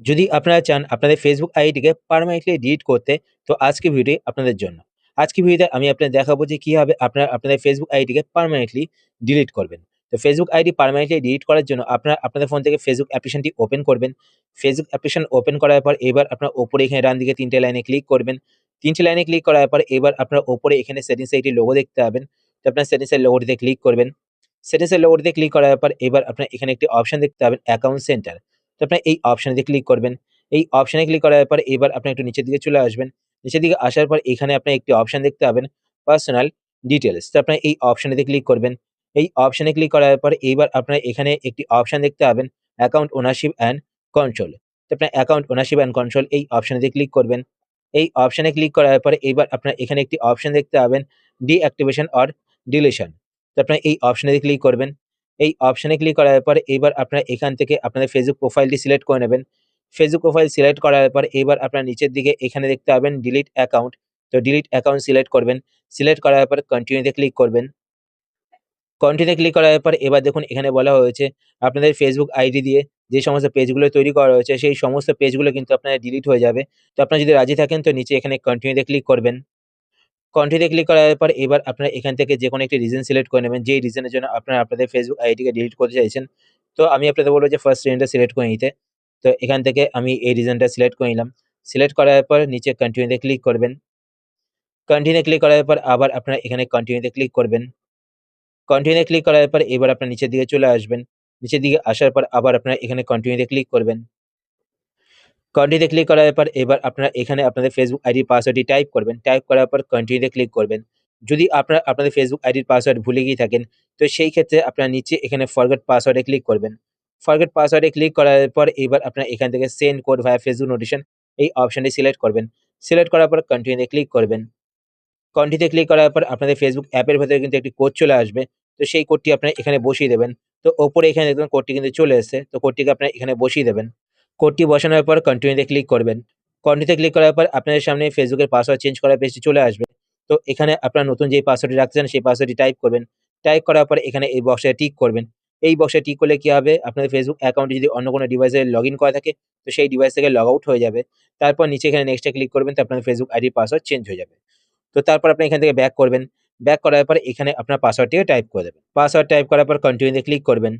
যদি আপনারা চান আপনাদের ফেসবুক আইডিকে পার্মানেন্টলি ডিলিট করতে, তো আজকে ভিডিওটি আপনাদের জন্য। আজকে ভিডিওতে আমি আপনাদের দেখাবো যে কীভাবে আপনারা আপনাদের ফেসবুক আইডিকে পার্মানেন্টলি ডিলিট করবেন। তো ফেসবুক আইডি পার্মানেন্টলি ডিলিট করার জন্য আপনারা আপনাদের ফোন থেকে ফেসবুক অ্যাপ্লিকেশনটি ওপেন করবেন। ফেসবুক অ্যাপ্লিকেশন ওপেন করার পর এবার আপনার ওপরে এখানে ডান দিকে তিনটে লাইনে ক্লিক করবেন। তিনটে লাইনে ক্লিক করার পর এবার আপনার ওপরে এখানে সেটিংস একটি লোগো দেখতে পাবেন। তো আপনার সেটিংস এর লোগোটিতে ক্লিক করবেন। সেটিংস এর লোগোটিতে ক্লিক করার পর এবার আপনার এখানে একটি অপশন দেখতে পাবেন অ্যাকাউন্ট সেন্টার। তো আপনার এই অপশনে ক্লিক করবেন। এই অপশনে ক্লিক করার পর এবার আপনি একটু নিচের দিকে চলে আসবেন। নিচের দিকে আসার পর এখানে আপনি একটি অপশন দেখতে পাবেন পার্সোনাল ডিটেলস তো আপনার এই অপশনেতে ক্লিক করবেন। এই অপশনে ক্লিক করার পর এইবার আপনার এখানে একটি অপশন দেখতে পাবেন অ্যাকাউন্ট ওনারশিপ অ্যান্ড কন্ট্রোল। তো আপনার অ্যাকাউন্ট ওনারশিপ অ্যান্ড কন্ট্রোল এই অপশনেতে ক্লিক করবেন। এই অপশনে ক্লিক করার পরে এইবার আপনার এখানে একটি অপশন দেখতে পাবেন ডিঅ্যাক্টিভেশন অর ডিলিশন। তো আপনার এই অপশনেতে ক্লিক করবেন। এই অপশনে ক্লিক করার পর এইবার আপনার এখান থেকে আপনাদের ফেসবুক প্রোফাইলটি সিলেক্ট করে নেবেন। ফেসবুক প্রোফাইল সিলেক্ট করার পর এবার আপনার নিচের দিকে এখানে দেখতে পাবেন ডিলিট অ্যাকাউন্ট। তো ডিলিট অ্যাকাউন্ট সিলেক্ট করবেন। সিলেক্ট করার পর কন্টিনিউতে ক্লিক করবেন। কন্টিনিউ ক্লিক করার পর এবার দেখুন এখানে বলা হয়েছে আপনাদের ফেসবুক আইডি দিয়ে যে সমস্ত পেজগুলো তৈরি করা হয়েছে, সেই সমস্ত পেজগুলো কিন্তু আপনার ডিলিট হয়ে যাবে। তো আপনারা যদি রাজি থাকেন তো নিচে এখানে কন্টিনিউতে ক্লিক করবেন। কন্টিনিউ ক্লিক করার পর এবার আপনারা এখান থেকে যেকোনো একটি রিজন সিলেক্ট করে নেবেন। যেই রিজনের জন্য আপনারা আপনাদের ফেসবুক আইডিকে ডিলিট করতে চাইছেন। তো আমি আপনাদের বলব যে ফার্স্ট রিজনটা সিলেক্ট করে নিতে। তো এখান থেকে আমি এই রিজনটা সিলেক্ট করে নিলাম। সিলেক্ট করার পর নিচে কন্টিনিউ তে ক্লিক করবেন। কন্টিনিউ ক্লিক করার পর আবার আপনারা এখানে কন্টিনিউ তে ক্লিক করবেন। কন্টিনিউ ক্লিক করার পর এবার আপনার নিচের দিকে চলে আসবেন। নিচের দিকে আসার পর আবার আপনারা এখানে কন্টিনিউতে ক্লিক করবেন। কন্টিনিউ তে ক্লিক করার পর এবার আপনারা এখানে আপনাদের ফেসবুক আইডির পাসওয়ার্ডটি টাইপ করবেন। টাইপ করার পর কন্টিনিউ তে ক্লিক করবেন। যদি আপনারা আপনাদের ফেসবুক আইডির পাসওয়ার্ড ভুলে গিয়ে থাকেন, তো সেই ক্ষেত্রে আপনারা নিচে এখানে ফরগেট পাসওয়ার্ড ক্লিক করবেন। ফরগেট পাসওয়ার্ড ক্লিক করার পর এবার আপনারা এখান থেকে send code via Facebook notification এই অপশনটি সিলেক্ট করবেন। সিলেক্ট করার পর কন্টিনিউ তে ক্লিক করবেন। কন্টিনিউ তে ক্লিক করার পর আপনাদের ফেসবুক অ্যাপের ভেতরে কিন্তু একটি কোড চলে আসবে। তো সেই কোডটি আপনারা এখানে বসিয়ে দেবেন। তো ওপরে এখানে দেখবেন কোডটি কিন্তু চলে এসেছে। তো কোডটিকে আপনারা এখানে বসিয়ে দেবেন। কোডটি বসানোর পর কন্টিনিউ তে ক্লিক করবেন। কন্টিনিউ তে ক্লিক করার পর আপনাদের সামনে ফেসবুকের পাসওয়ার্ড চেঞ্জ করার পেজটি চলে আসবে। তো এখানে আপনারা নতুন যেই পাসওয়ার্ডটি রাখতে চান সেই পাসওয়ার্ডটি টাইপ করবেন। টাইপ করার পর এখানে এই বক্সে টিক করবেন। এই বক্সে টিক করলে কি হবে আপনাদের ফেসবুক অ্যাকাউন্টে যদি অন্য কোনো ডিভাইসে লগ ইন করা থাকে, তো সেই ডিভাইস থেকে লগ আউট হয়ে যাবে। তারপর নিচে এখানে নেক্সট ক্লিক করবেন, তো আপনাদের ফেসবুক আইডির পাসওয়ার্ড চেঞ্জ হয়ে যাবে। তো তারপর আপনি এখান থেকে ব্যাক করবেন। ব্যাক করার পর এখানে আপনার পাসওয়ার্ডটিও টাইপ করে দেবেন। পাসওয়ার্ড টাইপ করার পর কন্টিনিউ তে ক্লিক করবেন।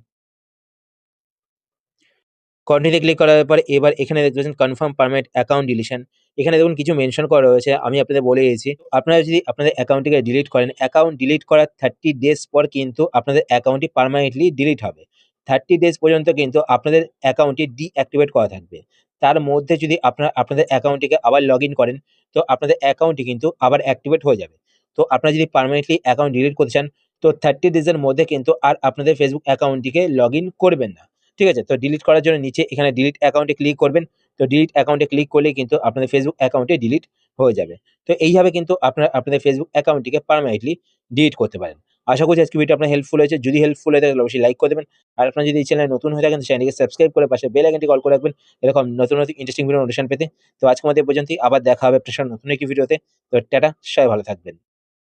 কন্টিনিউ ক্লিক করার পর এবার এখানে দেখতে পাচ্ছেন কনফার্ম পারমানেন্ট অ্যাকাউন্ট ডিলিশন। এখানে দেখুন কিছু মেনশন করা রয়েছে। আমি আপনাদের বলে দিয়েছি। আপনারা যদি আপনাদের অ্যাকাউন্টটিকে ডিলিট করেন, অ্যাকাউন্ট ডিলিট করার 30 ডেজ পর কিন্তু আপনাদের অ্যাকাউন্টটি পার্মানেন্টলি ডিলিট হবে। 30 ডেজ পর্যন্ত কিন্তু আপনাদের অ্যাকাউন্টটি ডিঅ্যাক্টিভেট করা থাকবে। তার মধ্যে যদি আপনারা আপনাদের অ্যাকাউন্টটিকে আবার লগইন করেন তো আপনাদের অ্যাকাউন্টটি কিন্তু আবার অ্যাক্টিভেট হয়ে যাবে। তো আপনারা যদি পার্মানেন্টলি অ্যাকাউন্ট ডিলিট করতে চান তো 30 ডেজ এর মধ্যে কিন্তু আর আপনাদের ফেসবুক অ্যাকাউন্টটিকে লগইন করবেন না। ঠিক আছে? তো ডিলিট করার জন্য নিচে এখানে ডিলিট অ্যাকাউন্ট ক্লিক করবেন। তো ডিলিট অ্যাকাউন্ট ক্লিক করলেই কিন্তু আপনাদের ফেসবুক অ্যাকাউন্টটি ডিলিট হয়ে যাবে। তো এইভাবে কিন্তু আপনারা আপনাদের ফেসবুক অ্যাকাউন্টটিকে পার্মানেন্টলি ডিলিট করতে পারেন। আশা করছি আজকের ভিডিওটি আপনার হেল্পফুল হয়েছে। যদি হেল্পফুল হয়ে থাকে অবশ্যই লাইক করে দেবেন। আর আপনার যদি চ্যানেলে নতুন হয়ে থাকেন চ্যানেলটিকে সাবস্ক্রাইব করে পাশে বেল আইকনটি অল করে রাখবেন। এরকম নতুন, নতুন ইন্টারেস্টিং ভিডিও নোটিফিকেশন পেতে। তো আজকের মতো এই পর্যন্তই। আবার দেখা হবে আপনার নতুন একটি ভিডিওতে। তো টাটা, সবাই ভালো থাকবেন।